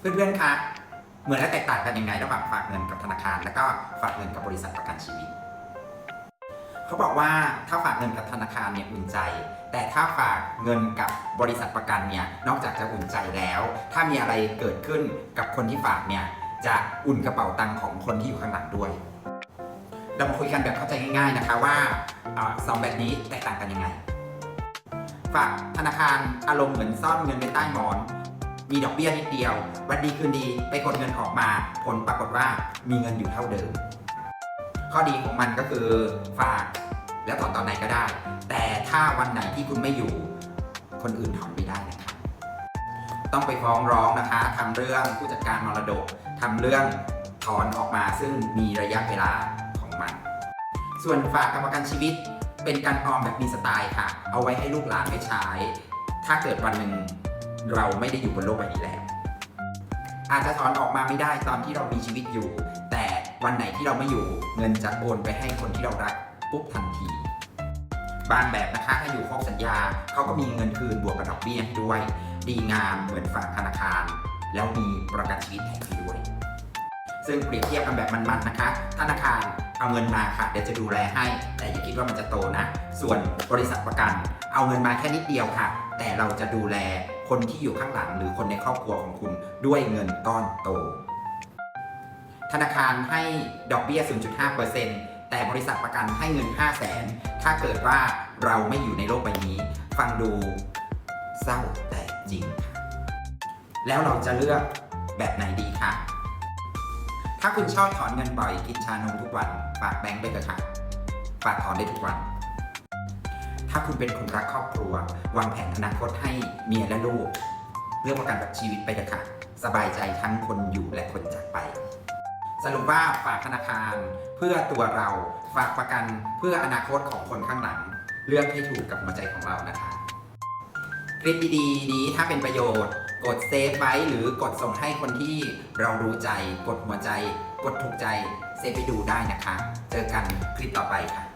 เพื่อนๆคะเหมือนและแตกต่างกันยังไงระหว่างฝากเงินกับธนาคาร แล้วก็ฝากเงินกับบริษัทประกันชีวิต เขาบอกว่าถ้าฝากเงินกับธนาคารเนี่ยอุ่นใจ แต่ถ้าฝากเงินกับบริษัทประกันเนี่ยนอกจากจะอุ่นใจแล้ว ถ้ามีอะไรเกิดขึ้นกับคนที่ฝากเนี่ยจะอุ่นกระเป๋าตังค์ของคนที่อยู่ข้างหลังด้วย เรามาคุยกันแบบเข้าใจง่าย ๆนะคะว่าอาสองแบบนี้แตกต่างกันยังไง ฝากธนาคารอารมณ์เหมือนซ่อนเงินไว้ใต้หมอน มีดอกเบี้ยนิดเดียว วันดีคืนดีไปกดเงินออกมา ผลปรากฏว่ามีเงินอยู่เท่าเดิม ข้อดีของมันก็คือฝากแล้วถอนตอนไหนก็ได้ แต่ถ้าวันไหนที่คุณไม่อยู่ คนอื่นถอนไม่ได้นะคะต้องไปฟ้องร้องนะคะทำเรื่องผู้จัดการมรดกทำเรื่องถอนออกมาซึ่งมีระยะเวลาของมัน ส่วนฝากกับประกันชีวิตเป็นการออมแบบมีสไตล์ค่ะ เอาไว้ให้ลูกหลานไว้ใช้ ถ้าเกิดวันหนึ่ง เราไม่ได้อยู่บนโลกใบนี้แล้ว อาจจะถอนออกมาไม่ได้ตอนที่เรามีชีวิตอยู่ แต่วันไหนที่เราไม่อยู่เงินจะโอนไปให้คนที่เรารักปุ๊บทันที บางแบบนะคะถ้าอยู่ครบสัญญาเขาก็มีเงินคืนบวกกับดอกเบี้ยด้วย ดีงามเหมือนฝากธนาคาร แล้วมีประกันชีวิตแถมด้วย ซึ่งเปรียบเทียบกันแบบมันๆนะคะ ธนาคารเอาเงินมาค่ะเดี๋ยวจะดูแลให้ แต่อย่าคิดว่ามันจะโตนะ ส่วนบริษัทประกัน เอาเงินมาแค่นิดเดียวค่ะ แต่เราจะดูแลคนที่อยู่ข้างหลังหรือคนในครอบครัวของคุณด้วยเงินก้อนโต ธนาคารให้ดอกเบี้ย 0.5%แต่บริษัทประกันให้เงิน 5 0 0แสนถ้าเกิดว่าเราไม่อยู่ในโลกใบนี้ ฟังดูเศร้าแต่จริงค่ะ แล้วเราจะเลือกแบบไหนดีคะถ้าคุณชอบถอนเงินบ่อยกินชานมทุกวัน ฝากแบงค์ไปเถอะค่ะ ฝากถอนได้ทุกวัน ถ้าคุณเป็นคนรักครอบครัว วางแผนอนาคตให้เมียและลูกเลือกประกันแบบชีวิตไปเถอะค่ะ สบายใจทั้งคนอยู่และคนจากไป สรุปว่าฝากธนาคาร เพื่อตัวเราฝากประกันเพื่ออนาคตของคนข้างหลัง เลือกให้ถูกกับหัวใจของเรานะคะคลิปดีๆนี้ถ้าเป็นประโยชน์ กดเซฟไว้หรือกดส่งให้คนที่เรารู้ใจ กดหัวใจ กดถูกใจ เซฟไปดูได้นะคะ เจอกันคลิปต่อไปค่ะ